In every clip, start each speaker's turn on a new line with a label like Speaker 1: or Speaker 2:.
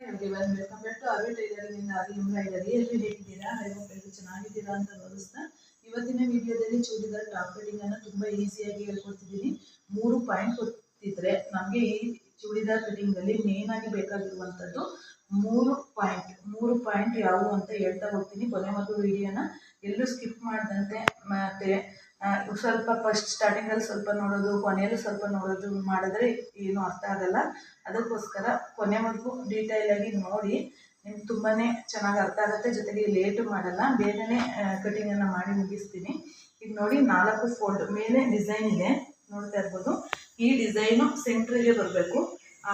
Speaker 1: Welcome to tailoring ಹೇಗಿದ್ದೀರಾ ಚೆನ್ನಾಗಿದ್ದೀರಾ ಅಂತ ಭಾವಿಸ್ತಾ ಇವತ್ತಿನ ವಿಡಿಯೋದಲ್ಲಿ ಚೂಡಿದಾರ್ ಟಾಪ್ ಕಟಿಂಗ್ ಅನ್ನ ತುಂಬಾ ಈಸಿಯಾಗಿ ಹೇಳ್ಕೊಡ್ತಿದ್ದೀನಿ. ಮೂರು ಪಾಯಿಂಟ್ ಗೊತ್ತಿದ್ರೆ ನಮಗೆ ಈ ಚೂಡಿದಾರ್ ಕಟಿಂಗ್ ಅಲ್ಲಿ ಮೇನ್ ಆಗಿ ಬೇಕಾಗಿರುವಂತದ್ದು ಮೂರು ಪಾಯಿಂಟ್ ಮೂರು ಪಾಯಿಂಟ್ ಯಾವುವು ಅಂತ ಹೇಳ್ತಾ ಹೋಗ್ತೀನಿ. ಕೊನೆವರೆಗೂ ವಿಡಿಯೋನ ಎಲ್ಲೂ ಸ್ಕಿಪ್ ಮಾಡದಂತೆ ಮತ್ತೆ ಸ್ವಲ್ಪ ಫಸ್ಟ್ ಸ್ಟಾರ್ಟಿಂಗಲ್ಲಿ ಸ್ವಲ್ಪ ನೋಡೋದು, ಕೊನೆಯಲ್ಲಿ ಸ್ವಲ್ಪ ನೋಡೋದು ಮಾಡಿದ್ರೆ ಏನು ಅರ್ಥ ಆಗಲ್ಲ. ಅದಕ್ಕೋಸ್ಕರ ಕೊನೆವರೆಗೂ ಡೀಟೇಲ್ ಆಗಿ ನೋಡಿ, ನಿಮ್ಗೆ ತುಂಬಾ ಚೆನ್ನಾಗಿ ಅರ್ಥ ಆಗುತ್ತೆ. ಜೊತೆಗೆ ಲೇಟು ಮಾಡಲ್ಲ, ಬೇಗನೆ ಕಟಿಂಗನ್ನು ಮಾಡಿ ಮುಗಿಸ್ತೀನಿ. ಈಗ ನೋಡಿ, ನಾಲ್ಕು ಫೋಲ್ಡ್ ಮೇಲೆ ಡಿಸೈನ್ ಇದೆ. ನೋಡ್ತಾ ಇರ್ಬೋದು. ಈ ಡಿಸೈನು ಸೆಂಟ್ರಿಗೆ ಬರಬೇಕು.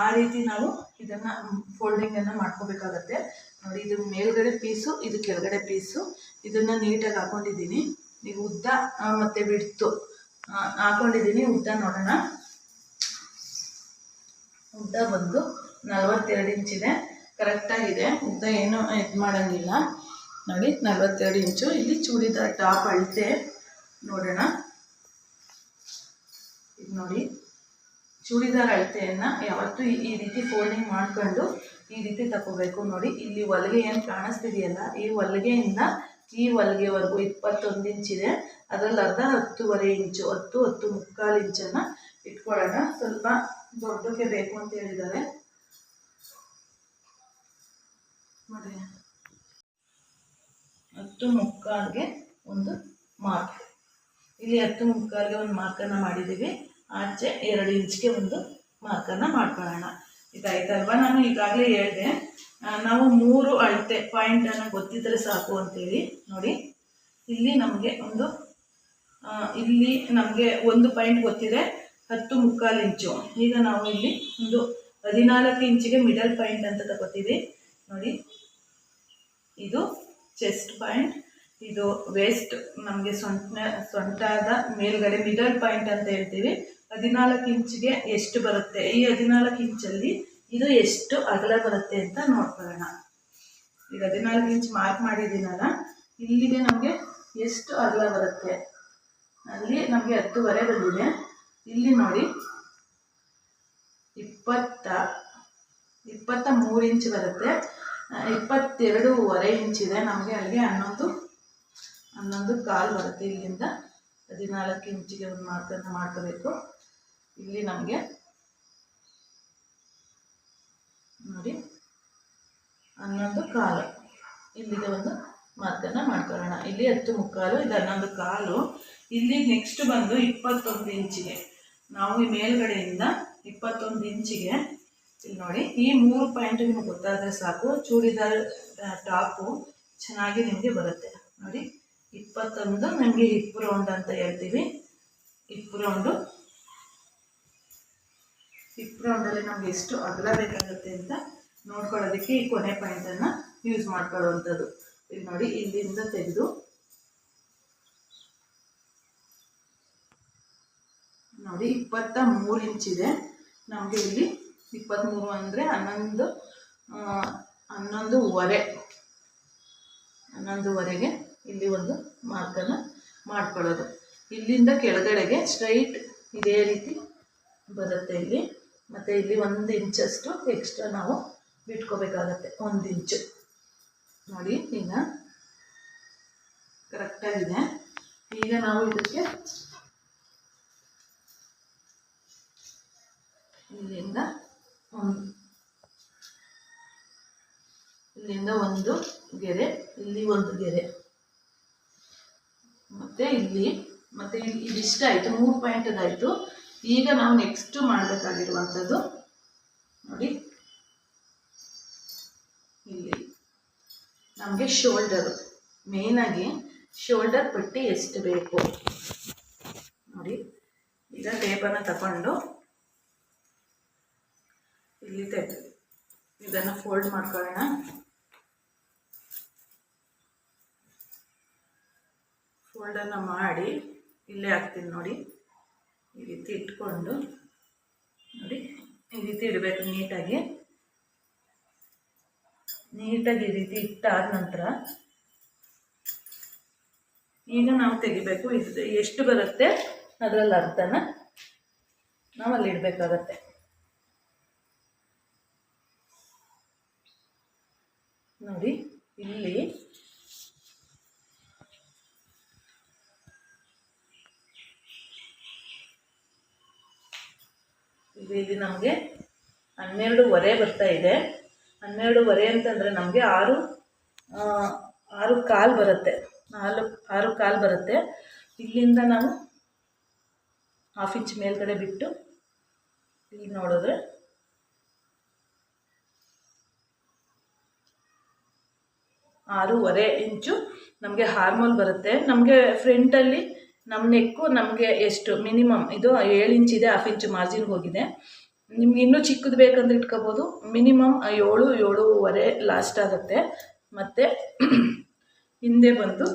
Speaker 1: ಆ ರೀತಿ ನಾವು ಇದನ್ನು ಫೋಲ್ಡಿಂಗನ್ನು ಮಾಡ್ಕೋಬೇಕಾಗತ್ತೆ. ನೋಡಿ, ಇದು ಮೇಲ್ಗಡೆ ಪೀಸು ಇದು ಕೆಳಗಡೆ ಪೀಸು ಇದನ್ನು ನೀಟಾಗಿ ಹಾಕೊಂಡಿದ್ದೀನಿ. ಈಗ ಉದ್ದ ಮತ್ತೆ ಬಿಡ್ತು. ಹಾಕೊಂಡಿದ್ದೀನಿ ಉದ್ದ ನೋಡೋಣ. ಉದ್ದ ಬಂದು ನಲವತ್ತೆರಡು ಇಂಚಿದೆ ಕರೆಕ್ಟಾಗಿದೆ ಉದ್ದ ಏನು ಇದು ಮಾಡೋಂಗಿಲ್ಲ. ನೋಡಿ, ನಲವತ್ತೆರಡು ಇಂಚು. ಇಲ್ಲಿ ಚೂಡಿದಾರ್ ಟಾಪ್ ಅಳತೆ. ನೋಡೋಣ. ಇದು ನೋಡಿ. ಚೂಡಿದಾರ್ ಅಳತೆಯನ್ನು ಯಾವತ್ತೂ ಈ ರೀತಿ ಫೋಲ್ಡಿಂಗ್ ಮಾಡ್ಕೊಂಡು ಈ ರೀತಿ ತಗೋಬೇಕು ನೋಡಿ, ಇಲ್ಲಿ ಹೊಲಿಗೆ ಏನು ಕಾಣಿಸ್ತಿದೆಯಲ್ಲ, ಈ ಹೊಲಿಗೆಯಿಂದ ಈ ಹೊಲಿಗೆವರೆಗೂ ಇಪ್ಪತ್ತೊಂದು ಇಂಚಿದೆ ಅದರಲ್ಲಿ ಅರ್ಧ ಹತ್ತುವರೆ ಇಂಚು, ಹತ್ತು ಹತ್ತು ಮುಕ್ಕಾಲು ಇಂಚನ್ನು ಇಟ್ಕೊಳ್ಳೋಣ. ಸ್ವಲ್ಪ ದೊಡ್ಡಕ್ಕೆ ಬೇಕು ಅಂತ ಹೇಳಿದ್ದಾರೆ. ಹತ್ತು ಮುಕ್ಕಾಲ್ಗೆ ಒಂದು ಮಾರ್ಕ್. ಇಲ್ಲಿ ಹತ್ತು ಮುಕ್ಕಾಲ್ಗೆ ಒಂದು ಮಾರ್ಕನ್ನು ಮಾಡಿದ್ದೀವಿ. ಆಚೆ ಎರಡು ಇಂಚ್ಗೆ ಒಂದು ಮಾರ್ಕನ್ನು ಮಾಡ್ಕೊಳ್ಳೋಣ. ಇದಾಯ್ತಲ್ವಾ? ನಾನು ಈಗಾಗಲೇ ಹೇಳಿದೆ ನಾವು ಮೂರು ಅಳತೆ ಪಾಯಿಂಟನ್ನು ಗೊತ್ತಿದ್ದರೆ ಸಾಕು ಅಂತೇಳಿ ನೋಡಿ. ಇಲ್ಲಿ ನಮಗೆ ಒಂದು ಇಲ್ಲಿ ನಮಗೆ ಒಂದು ಪಾಯಿಂಟ್ ಗೊತ್ತಿದೆ, ಹತ್ತು ಮುಕ್ಕಾಲು ಇಂಚು. ಈಗ ನಾವು ಇಲ್ಲಿ ಒಂದು ಹದಿನಾಲ್ಕು ಇಂಚಿಗೆ ಮಿಡಲ್ ಪಾಯಿಂಟ್ ಅಂತ ತಗೋತೀವಿ ನೋಡಿ, ಇದು ಚೆಸ್ಟ್ ಪಾಯಿಂಟ್ ಇದು ವೇಸ್ಟ್ ನಮಗೆ ಸೊಂಟ ಸೊಂಟಾದ ಮೇಲ್ಗಡೆ ಮಿಡಲ್ ಪಾಯಿಂಟ್ ಅಂತ ಹೇಳ್ತೀವಿ. ಹದಿನಾಲ್ಕು ಇಂಚಿಗೆ ಎಷ್ಟು ಬರುತ್ತೆ? ಈ ಹದಿನಾಲ್ಕು ಇಂಚಲ್ಲಿ ಇದು ಎಷ್ಟು ಅಗಲ ಬರುತ್ತೆ ಅಂತ ನೋಡ್ಕೊಳ್ಳೋಣ. ಈಗ ಹದಿನಾಲ್ಕು ಇಂಚ್ ಮಾರ್ಕ್ ಮಾಡಿದ್ದೀನಲ್ಲ, ಇಲ್ಲಿಗೆ ನಮಗೆ ಎಷ್ಟು ಅಗಲ ಬರುತ್ತೆ? ಅಲ್ಲಿ ನಮಗೆ ಹತ್ತುವರೆ ಬಂದಿದೆ. ಇಲ್ಲಿ ನೋಡಿ, ಇಪ್ಪತ್ತ ಇಪ್ಪತ್ತ ಮೂರು ಇಂಚ್ ಬರುತ್ತೆ. ಇಪ್ಪತ್ತೆರಡೂವರೆ ಇಂಚಿದೆ ನಮಗೆ ಅಲ್ಲಿಗೆ ಹನ್ನೊಂದು ಹನ್ನೊಂದು ಕಾಲು ಬರುತ್ತೆ ಇಲ್ಲಿಂದ. ಹದಿನಾಲ್ಕು ಇಂಚಿಗೆ ಒಂದು ಮಾರ್ಕನ್ನು ಮಾಡ್ಕೋಬೇಕು. ಇಲ್ಲಿ ನಮಗೆ ನೋಡಿ. ಹನ್ನೊಂದು ಕಾಲು. ಇಲ್ಲಿಗೆ ಒಂದು ಮಾರ್ಕನ್ನು ಮಾಡ್ಕೊಳ್ಳೋಣ. ಇಲ್ಲಿ ಹತ್ತು ಮುಕ್ಕಾಲು, ಇದು ಹನ್ನೊಂದು ಕಾಲು. ಇಲ್ಲಿ ನೆಕ್ಸ್ಟ್ ಬಂದು ಇಪ್ಪತ್ತೊಂದು ಇಂಚಿಗೆ. ನಾವು ಈ ಮೇಲ್ಗಡೆಯಿಂದ ಇಪ್ಪತ್ತೊಂದು ಇಂಚಿಗೆ, ಇಲ್ಲಿ ನೋಡಿ, ಈ ಮೂರು ಪಾಯಿಂಟ್ ನಿಮ್ಗೆ ಗೊತ್ತಾದರೆ ಸಾಕು. ಚೂಡಿದಾರ್ ಟಾಪು ಚೆನ್ನಾಗಿ ನಿಮಗೆ ಬರುತ್ತೆ. ನೋಡಿ, ಇಪ್ಪತ್ತೊಂದು ನಮಗೆ ಹಿಪ್ ರೌಂಡ್ ಅಂತ ಹೇಳ್ತೀವಿ. ಹಿಪ್ ರೌಂಡು ಹಿಪ್ ರೌಂಡಲ್ಲಿ ನಮ್ಗೆ ಎಷ್ಟು ಅಗಲ ಬೇಕಾಗುತ್ತೆ ಅಂತ ನೋಡ್ಕೊಳ್ಳೋದಕ್ಕೆ ಈ ಕೊನೆ ಪಾಯಿಂಟನ್ನು ಯೂಸ್ ಮಾಡ್ಕೊಳ್ಳುವಂಥದ್ದು. ಇಲ್ಲಿ ನೋಡಿ, ಇಲ್ಲಿಂದ ತೆಗೆದು ನೋಡಿ ಇಪ್ಪತ್ತ ಮೂರು ಇಂಚಿದೆ ನಮಗೆ ಇಲ್ಲಿ ಇಪ್ಪತ್ತ್ಮೂರು ಅಂದರೆ ಹನ್ನೊಂದು ಹನ್ನೊಂದುವರೆ. ಹನ್ನೊಂದುವರೆಗೆ ಇಲ್ಲಿ ಒಂದು ಮಾರ್ಕನ್ನು ಮಾಡ್ಕೊಳ್ಳೋದು. ಇಲ್ಲಿಂದ ಕೆಳಗಡೆಗೆ ಸ್ಟ್ರೈಟ್ ಇದೇ ರೀತಿ ಬರುತ್ತೆ ಇಲ್ಲಿ. ಮತ್ತು ಇಲ್ಲಿ ಒಂದು ಇಂಚಷ್ಟು ಎಕ್ಸ್ಟ್ರಾ ನಾವು ಬಿಟ್ಕೋಬೇಕಾಗತ್ತೆ ಒಂದು ಇಂಚು ನೋಡಿ, ಈಗ ಕರೆಕ್ಟಾಗಿದೆ ಈಗ ನಾವು ಇದಕ್ಕೆ ಇಲ್ಲಿಂದ ಒಂದು ಇಲ್ಲಿಂದ ಒಂದು ಗೆರೆ, ಇಲ್ಲಿ ಒಂದು ಗೆರೆ. ಮತ್ತೆ ಇಲ್ಲಿ ಮತ್ತೆ ಇಲ್ಲಿ ಇದಿಷ್ಟ ಆಯ್ತು, ಮೂರು ಪಾಯಿಂಟದಾಯಿತು ಈಗ ನಾವು ನೆಕ್ಸ್ಟ್ ಮಾಡಬೇಕಾಗಿರುವಂಥದ್ದು ನೋಡಿ. ಇಲ್ಲಿ ನಮಗೆ ಶೋಲ್ಡರು ಮೇಯ್ನಾಗಿ ಶೋಲ್ಡರ್ ಪಟ್ಟಿ ಎಷ್ಟು ಬೇಕು? ನೋಡಿ, ಈಗ ಟೇಪನ್ನು ತಗೊಂಡು ಇಲ್ಲಿ ತೆಗೆ ಇದನ್ನು ಫೋಲ್ಡ್ ಮಾಡ್ಕೊಳ್ಳೋಣ. ಫೋಲ್ಡನ್ನು ಮಾಡಿ ಇಲ್ಲೇ ಹಾಕ್ತೀನಿ ನೋಡಿ. ಈ ರೀತಿ ಇಟ್ಕೊಂಡು ನೋಡಿ, ಈ ರೀತಿ ಇಡಬೇಕು ನೀಟಾಗಿ. ನೀಟಾಗಿ ಈ ರೀತಿ ಇಟ್ಟಾದ ನಂತರ ಈಗ ನಾವು ತೆಗಿಬೇಕು. ಇದು ಎಷ್ಟು ಬರುತ್ತೆ ಅದರಲ್ಲಿ ಅರ್ಧನ ನಾವು ಅಲ್ಲಿ ಇಡಬೇಕಾಗತ್ತೆ. ನೋಡಿ, ಇಲ್ಲಿ ಇದು ಇಲ್ಲಿ ನಮಗೆ ಹನ್ನೆರಡೂವರೆ ಬರ್ತಾ ಇದೆ. ಹನ್ನೆರಡೂವರೆ ಅಂತಂದರೆ ನಮಗೆ ಆರು ಆರು ಕಾಲು ಬರುತ್ತೆ. ನಾಲ್ಕು, ಆರು ಕಾಲು ಬರುತ್ತೆ. ಇಲ್ಲಿಂದ ನಾವು ಹಾಫ್ ಇಂಚ್ ಮೇಲ್ಗಡೆ ಬಿಟ್ಟು ಇಲ್ಲಿ ನೋಡಿದ್ರೆ ಆರೂವರೆ ಇಂಚು ನಮಗೆ ಹಾರ್ಮೋಲ್ ಬರುತ್ತೆ. ನಮಗೆ ಫ್ರಂಟಲ್ಲಿ ನಮ್ಮ ನೆಕ್ಕು ನಮಗೆ ಎಷ್ಟು ಮಿನಿಮಮ್, ಇದು ಏಳು ಇಂಚ್ ಇದೆ ಹಾಫ್ ಇಂಚು ಮಾರ್ಜಿನ್ಗೆ ಹೋಗಿದೆ. ನಿಮ್ಗೆ ಇನ್ನೂ ಚಿಕ್ಕದು ಬೇಕಂದ್ರೆ ಇಟ್ಕೋಬೋದು. ಮಿನಿಮಮ್ ಏಳು, ಏಳುವರೆ ಲಾಸ್ಟ್ ಆಗುತ್ತೆ. ಮತ್ತು ಹಿಂದೆ ಬಂದು,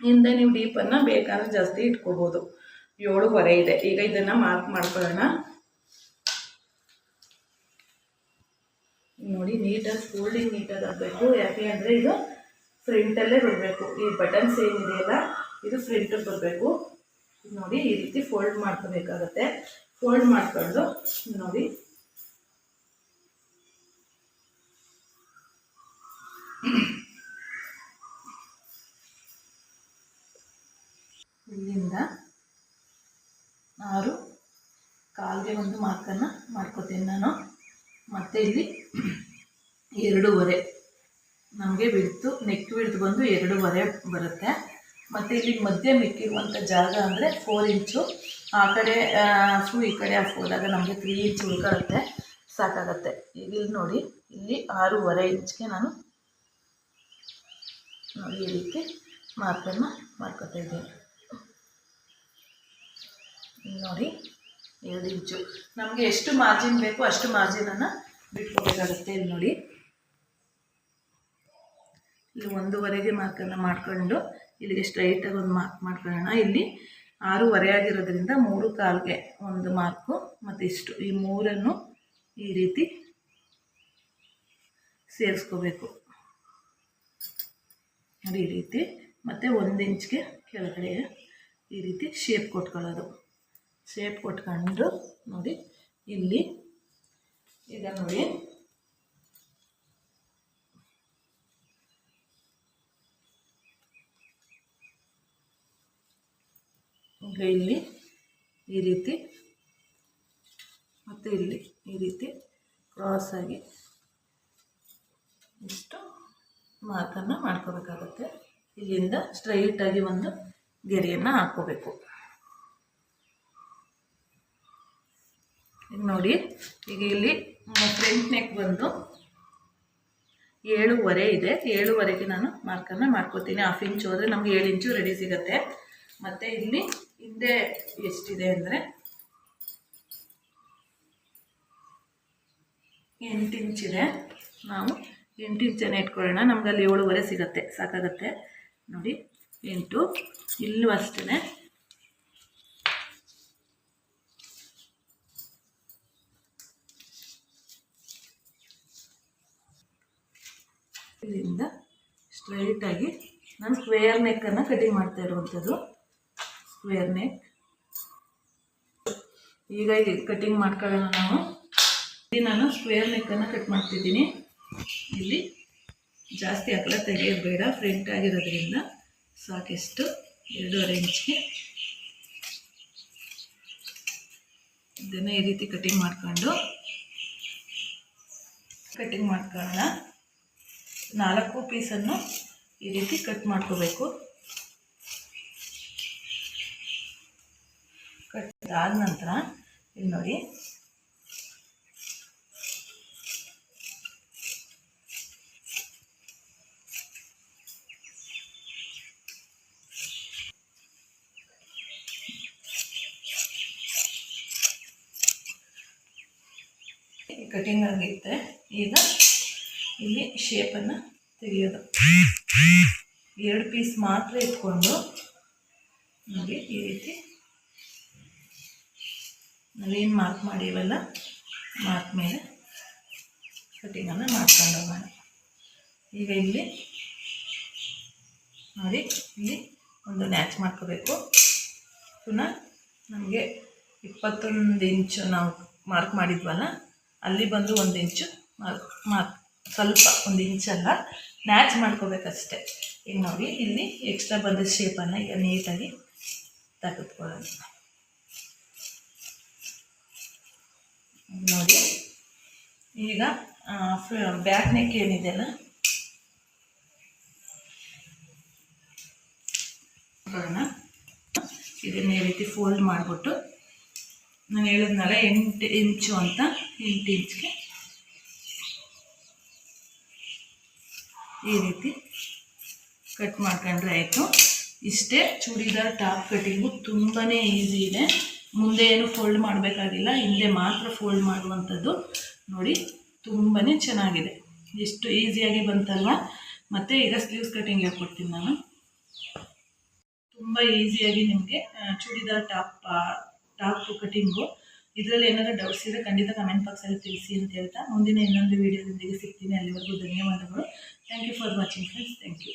Speaker 1: ಹಿಂದೆ ನೀವು ಡೀಪನ್ನು ಬೇಕಾದ್ರೆ ಜಾಸ್ತಿ ಇಟ್ಕೋಬೋದು. ಏಳುವರೆ ಇದೆ. ಈಗ ಇದನ್ನು ಮಾರ್ಕ್ ಮಾಡ್ಕೊಳ್ಳೋಣ. ನೋಡಿ ನೀಟಾಗಿ ಫೋಲ್ಡಿಂಗ್ ನೀಟಾಗಿ ಆಗಬೇಕು. ಯಾಕೆ ಅಂದರೆ ಇದು ಫ್ರಂಟಲ್ಲೇ ಬರಬೇಕು ಈ ಬಟನ್ಸ್ ಏನಿದೆಯಲ್ಲ ಇದು ಫ್ರಂಟ್ ಬರಬೇಕು. ನೋಡಿ ಈ ರೀತಿ ಫೋಲ್ಡ್ ಮಾಡ್ಕೋಬೇಕಾಗತ್ತೆ. ಫೋಲ್ಡ್ ಮಾಡ್ಕೊಂಡು ನೋಡಿ. ಇಲ್ಲಿಂದ ಆರು ಕಾಲ್ಗೆ ಒಂದು ಮಾರ್ಕನ್ನು ಮಾಡ್ಕೋತೀನಿ ನಾನು. ಮತ್ತೆ ಇಲ್ಲಿ ಎರಡೂವರೆ. ನಮಗೆ ಬಿಡ್ತು ನೆಕ್ ಬಿಡ್ತು ಬಂದು ಎರಡೂವರೆ ಬರುತ್ತೆ. ಮತ್ತು ಇಲ್ಲಿ ಮಧ್ಯೆ ಮಿಕ್ಕಿರುವಂಥ ಜಾಗ ಅಂದರೆ ಫೋರ್ ಇಂಚು ಆ ಕಡೆ ಫು ಈ ಕಡೆ ಆಫ್ ಹೋದಾಗ ನಮಗೆ ತ್ರೀ ಇಂಚ್ ಉಳ್ಕೊಳ್ಳುತ್ತೆ ಸಾಕಾಗತ್ತೆ. ಇಲ್ಲಿ ನೋಡಿ, ಇಲ್ಲಿ ಆರೂವರೆ ಇಂಚ್ಗೆ ನಾನು ಈ ರೀತಿ ಮಾರ್ಕನ್ನು ಮಾಡ್ಕೊತಾ ಇದ್ದೀನಿ. ನೋಡಿ, ಎರಡು ಇಂಚು ನಮಗೆ ಎಷ್ಟು ಮಾರ್ಜಿನ್ ಬೇಕು ಅಷ್ಟು ಮಾರ್ಜಿನನ್ನು ಬಿಟ್ಕೊಬೇಕಾಗುತ್ತೆ ಇಲ್ಲಿ ನೋಡಿ. ಇಲ್ಲಿ ಒಂದೂವರೆಗೆ ಮಾರ್ಕನ್ನು ಮಾಡ್ಕೊಂಡು ಇಲ್ಲಿಗೆ ಸ್ಟ್ರೈಟಾಗಿ ಒಂದು ಮಾರ್ಕ್ ಮಾಡ್ಕೊಳ್ಳೋಣ. ಇಲ್ಲಿ ಆರೂವರೆ ಆಗಿರೋದ್ರಿಂದ ಮೂರು ಕಾಲ್ಗೆ ಒಂದು ಮಾರ್ಕು ಮತ್ತು ಇಷ್ಟು. ಈ ಮೂರನ್ನು ಈ ರೀತಿ ಸೇರಿಸ್ಕೋಬೇಕು. ಈ ರೀತಿ ಮತ್ತು ಒಂದು ಇಂಚ್ಗೆ ಕೆಳಗಡೆ ಈ ರೀತಿ ಶೇಪ್ ಕೊಟ್ಕೊಳ್ಳೋದು. ಶೇಪ್ ಕೊಟ್ಕೊಂಡು ನೋಡಿ, ಇಲ್ಲಿ ಈಗ ನೋಡಿ. ಈಗ ಇಲ್ಲಿ ಈ ರೀತಿ ಮತ್ತು ಇಲ್ಲಿ ಈ ರೀತಿ ಕ್ರಾಸಾಗಿ ಇಷ್ಟು ಮಾರ್ಕನ್ನು ಮಾಡ್ಕೋಬೇಕಾಗುತ್ತೆ. ಇಲ್ಲಿಂದ ಸ್ಟ್ರೈಟಾಗಿ ಒಂದು ಗೆರೆಯನ್ನು ಹಾಕ್ಕೋಬೇಕು. ಈಗ ನೋಡಿ, ಈಗ ಇಲ್ಲಿ ಫ್ರಂಟ್ ನೆಕ್ ಬಂದು ಏಳುವರೆ ಇದೆ. ಏಳುವರೆಗೆ ನಾನು ಮಾರ್ಕನ್ನು ಮಾಡ್ಕೋತೀನಿ. ಹಾಫ್ ಇಂಚು ಹೋದರೆ ನಮಗೆ ಏಳು ಇಂಚು ರೆಡಿ ಸಿಗುತ್ತೆ. ಮತ್ತು ಇಲ್ಲಿ ಹಿಂದೆ ಎಷ್ಟಿದೆ ಅಂದರೆ ಎಂಟು ಇಂಚಿದೆ ನಾವು ಎಂಟು ಇಂಚನ್ನು ಇಟ್ಕೊಳ್ಳೋಣ. ನಮ್ಗೆ ಅಲ್ಲಿ ಏಳುವರೆ ಸಿಗುತ್ತೆ. ಸಾಕಾಗತ್ತೆ. ನೋಡಿ, ಎಂಟು. ಇಲ್ಲೂ ಅಷ್ಟೇ ಇಲ್ಲಿಂದ ಸ್ಟ್ರೈಟಾಗಿ ನಾನು ಸ್ಕ್ವೇರ್ ನೆಕ್ಕನ್ನು ಕಟಿಂಗ್ ಮಾಡ್ತಾ ಇರುವಂಥದ್ದು. ಸ್ಕ್ವೇರ್ ನೆಕ್ ಈಗ ಇಲ್ಲಿ ಕಟಿಂಗ್ ಮಾಡ್ಕೊಳ್ಳೋಣ ನಾವು. ಇಲ್ಲಿ ನಾನು ಸ್ಕ್ವೇರ್ ನೆಕ್ಕನ್ನು ಕಟ್ ಮಾಡ್ತಿದ್ದೀನಿ. ಇಲ್ಲಿ ಜಾಸ್ತಿ ಅಗಲ ತೆಗೆಯಬೇಡ. ಬೇಡ ಫ್ರಂಟ್ ಆಗಿರೋದ್ರಿಂದ ಸಾಕೆಷ್ಟು ಎರಡೂವರೆ ಇಂಚ್ಗೆ. ಇದನ್ನು ಈ ರೀತಿ ಕಟಿಂಗ್ ಮಾಡ್ಕೊಂಡು ಕಟಿಂಗ್ ಮಾಡ್ಕೊಳ್ಳೋಣ. ನಾಲ್ಕು ಪೀಸನ್ನು ಈ ರೀತಿ ಕಟ್ ಮಾಡ್ಕೋಬೇಕು. ಆದ ನಂತರ, ಇಲ್ಲಿ ನೋಡಿ. ಕಟಿಂಗ್ ಆಗಿರುತ್ತೆ ಈಗ ಇಲ್ಲಿ ಶೇಪನ್ನು ತೆಗೆಯೋದು. ಎರಡು ಪೀಸ್ ಮಾತ್ರ ಇಟ್ಕೊಂಡು ನೋಡಿ ಈ ರೀತಿ ನಾವೇನು ಮಾರ್ಕ್ ಮಾಡಿವಲ್ಲ ಮಾರ್ಕ್ ಮೇಲೆ ಕಟ್ಟಿಂಗನ್ನು ಮಾಡ್ಕೊಂಡು ಹೋಗೋಣ. ಈಗ ಇಲ್ಲಿ, ನೋಡಿ, ಇಲ್ಲಿ ಒಂದು ನ್ಯಾಚ್ ಮಾಡ್ಕೋಬೇಕು. ಪುನಃ ನಮಗೆ ಇಪ್ಪತ್ತೊಂದು ಇಂಚು ನಾವು ಮಾರ್ಕ್ ಮಾಡಿದ್ವಲ್ಲ, ಅಲ್ಲಿ ಬಂದು ಒಂದು ಇಂಚು ಮಾರ್ಕ್ ಮಾರ್ಕ್ ಸ್ವಲ್ಪ ಒಂದು ಇಂಚಲ್ಲ ನ್ಯಾಚ್ ಮಾಡ್ಕೋಬೇಕಷ್ಟೆ. ಈಗ ನೋಡಿ, ಇಲ್ಲಿ ಎಕ್ಸ್ಟ್ರಾ ಬಂದ ಶೇಪನ್ನು ಈಗ ನೀಟಾಗಿ ತೆಗೆದುಕೊಳ್ಳೋಣ. ನೋಡಿ. ಈಗ ಬ್ಯಾಕ್ ನೆಕ್ ಏನಿದೆಯಲ್ಲ ಇದನ್ನ ಈ ರೀತಿ ಫೋಲ್ಡ್ ಮಾಡಿಬಿಟ್ಟು, ನಾನು ಹೇಳಿದ್ನಲ್ಲ ಎಂಟು ಇಂಚು ಅಂತ, ಎಂಟು ಇಂಚ್ಗೆ ಈ ರೀತಿ ಕಟ್ ಮಾಡ್ಕೊಂಡ್ರೆ ಆಯಿತು. ಇಷ್ಟೇ ಚೂಡಿದಾರ್ ಟಾಪ್ ಕಟ್ಟಿಂಗು ತುಂಬಾ ಈಸಿ ಇದೆ. ಮುಂದೆ ಏನು ಫೋಲ್ಡ್ ಮಾಡಬೇಕಾಗಿಲ್ಲ, ಹಿಂದೆ ಮಾತ್ರ ಫೋಲ್ಡ್ ಮಾಡುವಂಥದ್ದು. ನೋಡಿ ತುಂಬಾ ಚೆನ್ನಾಗಿದೆ. ಎಷ್ಟು ಈಸಿಯಾಗಿ ಬಂತಲ್ವ? ಮತ್ತು ಈಗ ಸ್ಲೀವ್ಸ್ ಕಟಿಂಗ್ ಹೇಳ್ಕೊಡ್ತೀನಿ ನಾನು. ತುಂಬ ಈಸಿಯಾಗಿ ನಿಮಗೆ ಚೂಡಿದಾರ್ ಟಾಪ್ ಟಾಪ್ ಕಟಿಂಗು ಇದರಲ್ಲಿ ಏನಾದರೂ ಡೌಟ್ಸ್ ಇದ್ರೆ ಖಂಡಿತ ಕಮೆಂಟ್ ಬಾಕ್ಸಲ್ಲಿ ತಿಳಿಸಿ ಅಂತ ಹೇಳ್ತಾ. ಮುಂದಿನ ಇನ್ನೊಂದು ವೀಡಿಯೋದೊಂದಿಗೆ ಸಿಗ್ತೀನಿ. ಅಲ್ಲಿವರೆಗೂ ಧನ್ಯವಾದಗಳು. Thank you for watching friends thank you